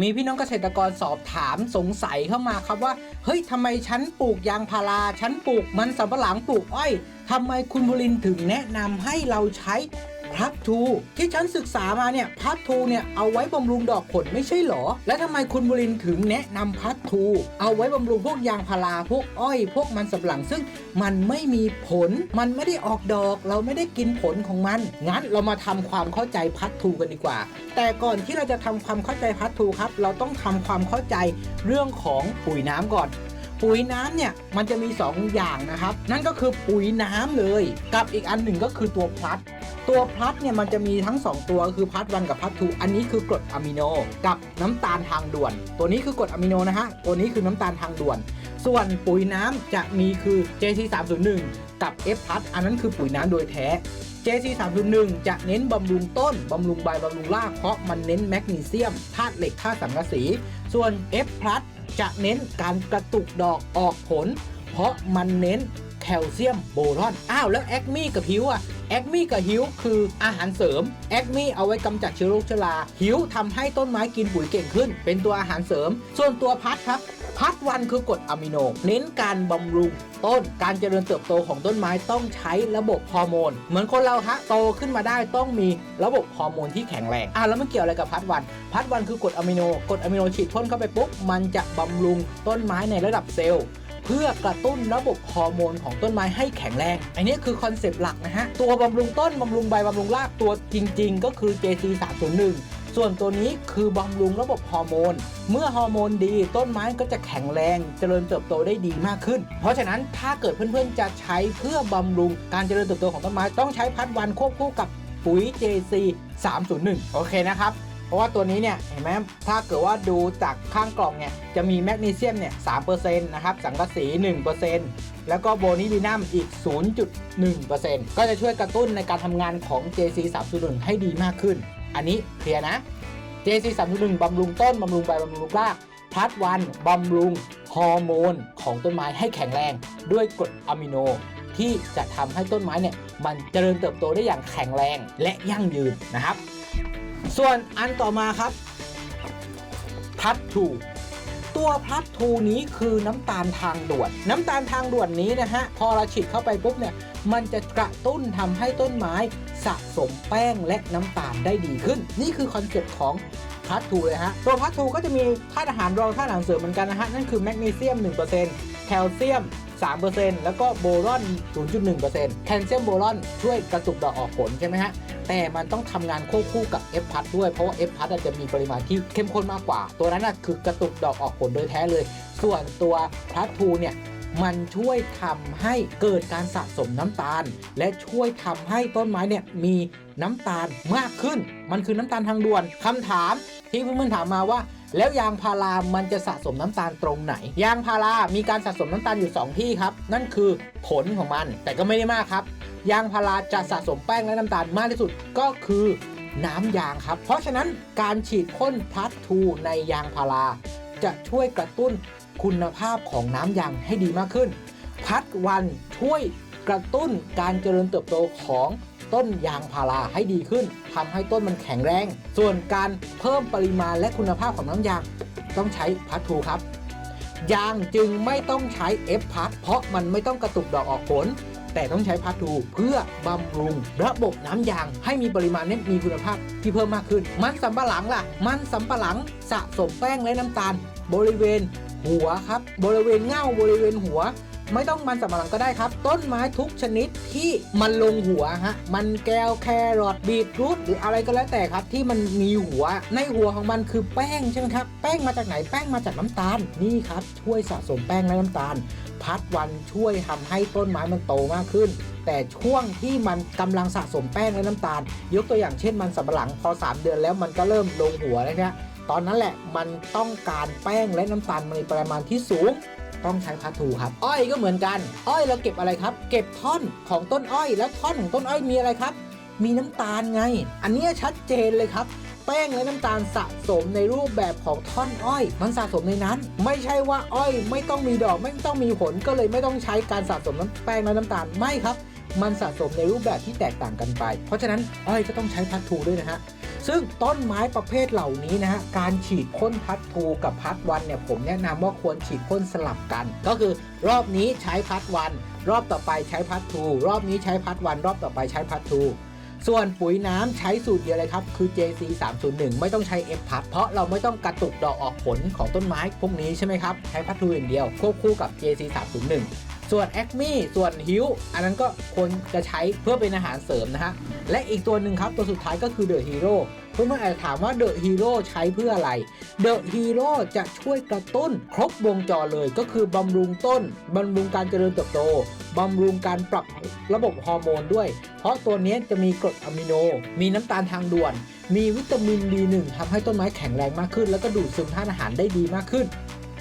มีพี่น้องเกษตรกรสอบถามสงสัยเข้ามาครับว่า เฮ้ยทำไมฉันปลูกยางพาราฉันปลูกมันสำปะหลังปลูกอ้อยทำไมคุณบุรินถึงแนะนำให้เราใช้ พัททูที่ฉันศึกษามาเนี่ยพัททูเนี่ยเอาไว้บำรุงดอกผลไม่ใช่หรอ และทำไมคุณบุรินถึงแนะนำพัททู เอาไว้บำรุงพวกยางพาราพวกอ้อย พวกมันสำปะหลังซึ่งมันไม่มีผล มันไม่ได้ออกดอก เราไม่ได้กินผลของมัน งั้นเรามาทำความเข้าใจพัททูกันดีกว่า แต่ก่อนที่เราจะทำความเข้าใจพัททูครับ เราต้องทำความเข้าใจเรื่องของปุ๋ยน้ำก่อน ปุ๋ยน้ำเนี่ยมันจะมี 2 อย่างนะครับ นั่นก็คือปุ๋ยน้ำเลย กับอีกอันหนึ่งก็คือตัวพลัสตัวพลัสเนี่ยมันจะมีทั้ง 2 ตัวคือพลัสวันกับพลัสทูอันนี้คือกรดอะมิโน กับน้ำตาลทางด่วน ตัวนี้คือกรดอะมิโนนะฮะตัวนี้คือน้ำตาลทางด่วน ส่วนปุ๋ยน้ำจะมีคือ JC 3 0 1กับ F พลัสอันนั้นคือปุ๋ยน้ำโดยแท้ JC 3 0 1จะเน้นบำรุงต้น บำรุงใบ บำรุงราก เพราะมันเน้นแมกนีเซียมธาตุเหล็กธาตุสังกะสี ส่วน F พลัส จะเน้นการกระตุกดอกออกผล เพราะมันเน้นแคลเซียมโบรอน อ้าวแล้วแอคมี่กับผิวอะ แอคมี่กับฮิวคืออาหารเสริมแอคมี่เอาไว้กำจัดเชื้อโรคชราฮิวทำให้ต้นไม้กินปุ๋ยเก่งขึ้น เป็นตัวอาหารเสริม ส่วนตัวพัดครับ พัดวันคือกรดอะมิโน เน้นการบำรุงต้นการเจริญเติบโตของต้นไม้ต้องใช้ระบบฮอร์โมน เหมือนคนเราฮะโตขึ้นมาได้ต้องมีระบบฮอร์โมนที่แข็งแรงอะแล้วมันเกี่ยวอะไรกับพัดวัน พัดวันคือกรดอะมิโนกรดอะมิโนฉีดพ่นเข้าไปปุ๊บมันจะบำรุงต้นไม้ในระดับเซลล์ เพื่อกระตุ้นระบบฮอร์โมนของต้นไม้ให้แข็งแรง อันนี้คือคอนเซปต์หลักนะฮะ ตัวบำรุงต้นบำรุงใบบำรุงรากตัวจริง ๆ ก็คือ JC 301ส่วนตัวนี้คือบำรุงระบบฮอร์โมน เมื่อฮอร์โมนดีต้นไม้ก็จะแข็งแรงเจริญเติบโตได้ดีมากขึ้น เพราะฉะนั้นถ้าเกิดเพื่อนๆจะใช้เพื่อบำรุงการเจริญเติบโตของต้นไม้ ต้องใช้พัดวันควบคู่กับปุ๋ย JC 301 โอเคนะครับ ราะว่าตัวนี้เนี่ยเห็นไหมถ้าเกิดว่าดูจากข้างกล่องเนี่ยจะมีแมกนีเซียมเนี่ย3%นะครับสังกะสี 1%แล้วก็โบนิลินัมอีก 0.1%ก็จะช่วยกระตุ้นในการทำงานของ JC 301ให้ดีมากขึ้น อันนี้เคลียร์นะ JC 301บำรุงต้นบำรุงใบบำรุงรากพลัดวันบำรุงฮอร์โมนของต้นไม้ให้แข็งแรงด้วยกรดอะมิโน ที่จะทำให้ต้นไม้เนี่ยมันเจริญเติบโตได้อย่างแข็งแรงและยั่งยืนนะครับ ส่วนอันต่อมาครับพลัดทูตัวพลัดทูนี้คือน้ำตาลทางด่วน น้ำตาลทางด่วนนี้นะฮะ พอเราฉีดเข้าไปปุ๊บเนี่ย มันจะกระตุ้นทำให้ต้นไม้สะสมแป้งและน้ำตาลได้ดีขึ้น นี่คือคอนเซ็ปต์ของพลัดทูเลยฮะ ตัวพลัดทูก็จะมีธาตุอาหารรองธาตุอาหารเสริมเหมือนกันนะฮะ นั่นคือแมกนีเซียม 1%แคลเซียม 3%แล้วก็โบรอน 0.1%แคลเซียมโบรอนช่วยกระตุกดอกออกผลใช่ไหมฮะแต่มันต้องทำงานควบคู่กับ F พัดด้วย เพราะว่า F พัดจะมีปริมาณที่เข้มข้นมากกว่า ตัวนั้นนะคือกระตุกดอกออกผลโดยแท้เลย ส่วนตัวพลัดทูเนี่ยมันช่วยทำให้เกิดการสะสมน้ำตาล และช่วยทำให้ต้นไม้เนี่ยมีน้ำตาลมากขึ้น มันคือน้ำตาลทางด่วนคำถามที่เพื่อนๆถามมาว่า แล้วยางพารามันจะสะสมน้ำตาลตรงไหน ยางพารามีการสะสมน้ำตาลอยู่ 2 ที่ครับ นั่นคือผลของมัน แต่ก็ไม่ได้มากครับ ยางพาราจะสะสมแป้งและน้ำตาลมากที่สุดก็คือน้ำยางครับ เพราะฉะนั้นการฉีดพ่นพลัสทูในยางพารา จะช่วยกระตุ้นคุณภาพของน้ำยางให้ดีมากขึ้น พัดวันช่วยกระตุ้นการเจริญเติบโตของ ต้นยางพาราให้ดีขึ้นทำให้ต้นมันแข็งแรง ส่วนการเพิ่มปริมาณและคุณภาพของน้ำยางต้องใช้พัดทูครับ ยางจึงไม่ต้องใช้ F พัดเพราะมันไม่ต้องกระตุกดอกออกผล แต่ต้องใช้พัดทูเพื่อบำรุงระบบน้ำยางให้มีปริมาณเนี้มีคุณภาพที่เพิ่มมากขึ้น มันสำปะหลังล่ะ มันสำปะหลังสะสมแป้งและน้ำตาล บริเวณหัวครับ บริเวณเง่าบริเวณหัว ไม่ต้องมันสำปะหลังก็ได้ครับ ต้นไม้ทุกชนิดที่มันลงหัวฮะมันแก้วแครอทบีทรูทหรืออะไรก็แล้วแต่ครับ ที่มันมีหัวในหัวของมันคือแป้งใช่ไหมครับแป้งมาจากไหนแป้งมาจากน้ำตาลนี่ครับช่วยสะสมแป้งและน้ำตาล พัดวันช่วยทำให้ต้นไม้มันโตมากขึ้นแต่ช่วงที่มันกำลังสะสมแป้งและน้ำตาล ยกตัวอย่างเช่นมันสำปะหลังพอ 3 เดือนแล้วมันก็เริ่มลงหัวแล้วเนี่ยตอนนั้นแหละมันต้องการแป้งและน้ำตาลในปริมาณที่สูง ต้องใช้พัททูครับ อ้อยก็เหมือนกัน อ้อยเราเก็บอะไรครับ เก็บท่อนของต้นอ้อย แล้วท่อนของต้นอ้อยมีอะไรครับ มีน้ำตาลไง อันนี้ชัดเจนเลยครับแป้งและน้ำตาลสะสมในรูปแบบของท่อนอ้อย มันสะสมในนั้น ไม่ใช่ว่าอ้อยไม่ต้องมีดอกไม่ต้องมีผลก็เลยไม่ต้องใช้การสะสมน้ำแป้งและน้ำตาลไม่ครับ มันสะสมในรูปแบบที่แตกต่างกันไป เพราะฉะนั้นอ้อยก็ต้องใช้พัททูด้วยนะฮะ ซึ่งต้นไม้ประเภทเหล่านี้นะฮะการฉีดพ่นพัดทูกับพัดวันเนี่ยผมแนะนำว่าควรฉีดพ่นสลับกัน ก็คือรอบนี้ใช้พัดวัน รอบต่อไปใช้พัดทู รอบนี้ใช้พัดวัน รอบต่อไปใช้พัดทูส่วนปุ๋ยน้ำใช้สูตรเดียวเลยครับคือ JC 301ไม่ต้องใช้ F พัดเพราะเราไม่ต้องกระตุกดอกออกผลของต้นไม้พวกนี้ใช่ไหมครับ ใช้พัดทูอย่างเดียวควบคู่กับ JC 301 ส่วน a c m e ส่วนฮิวอันนั้นก็ควรจะใช้เพื่อเป็นอาหารเสริมนะฮะ และอีกตัวหนึ่งครับ ตัวสุดท้ายก็คือ The Hero เพื่อนๆอาจจะถามว่า The Hero ใช้เพื่ออะไร The Hero จะช่วยกระตุ้นครบวงจรเลยก็คือบำรุงต้น บำรุงการเจริญเติบโต บำรุงการปรับระบบฮอร์โมนด้วย เพราะตัวนี้จะมีกรดอะมิโน มีน้ำตาลทางด่วน มีวิตามิน B1 ทำให้ต้นไม้แข็งแรงมากขึ้น แล้วก็ดูดซึมธาตุอาหารได้ดีมากขึ้น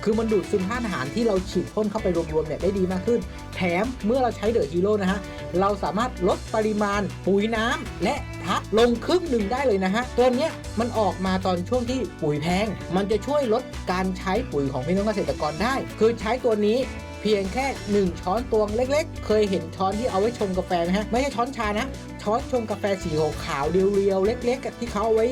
คือมันดูดซึมธาตุอาหารที่เราฉีดพ่นเข้าไปรวมๆเนี่ยได้ดีมากขึ้น แถมเมื่อเราใช้เดอะฮีโร่นะฮะ เราสามารถลดปริมาณปุ๋ยน้ำและพัดลงครึ่งหนึ่งได้เลยนะฮะ ตัวเนี้ยมันออกมาตอนช่วงที่ปุ๋ยแพง มันจะช่วยลดการใช้ปุ๋ยของพี่น้องเกษตรกรได้ คือใช้ตัวนี้เพียงแค่ 1 ช้อนตวงเล็กๆ เคยเห็นช้อนที่เอาไว้ชงกาแฟไหมฮะ ไม่ใช่ช้อนชานะ ช้อนชงกาแฟสีขาวเรียวๆ เล็ก ๆ ที่เขาเอาไว้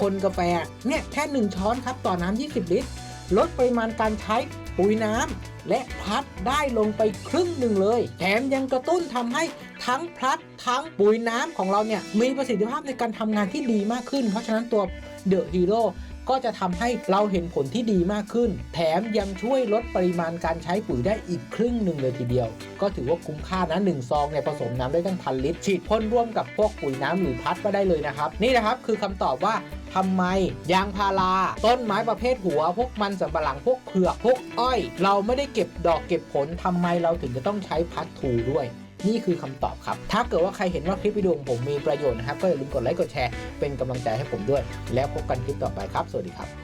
คนกาแฟ เนี่ยแค่ 1 ช้อนครับต่อน้ำ20 ลิตร ลดปริมาณการใช้ปุ๋ยน้ำและพัดได้ลงไปครึ่งหนึ่งเลย แถมยังกระตุ้นทำให้ทั้งพลัดทั้งปุ๋ยน้ำของเราเนี่ยมีประสิทธิภาพในการทำงานที่ดีมากขึ้น เพราะฉะนั้นตัวเดอะฮีโร่ก็จะทำให้เราเห็นผลที่ดีมากขึ้น แถมยังช่วยลดปริมาณการใช้ปุ๋ยได้อีกครึ่งหนึ่งเลยทีเดียว ก็ถือว่าคุ้มค่านะหนึ่งซองเนี่ยผสมน้ำได้ตั้งพันลิตร ฉีดพ่นร่วมกับพวกปุ๋ยน้ำหรือพัดมาได้เลยนะครับ นี่นะครับคือคำตอบว่า ทำไม ยางพารา ต้นไม้ประเภทหัว พวกมันสำปะหลังพวกเผือกพวกอ้อย เราไม่ได้เก็บดอกเก็บผลทำไมเราถึงจะต้องใช้พัดถูด้วยนี่คือคำตอบครับ ถ้าเกิดว่าใครเห็นว่าคลิปวิดีโอของผมมีประโยชน์นะครับ ก็อย่าลืมกดไลค์กดแชร์เป็นกำลังใจให้ผมด้วย แล้วพบกันคลิปต่อไปครับ สวัสดีครับ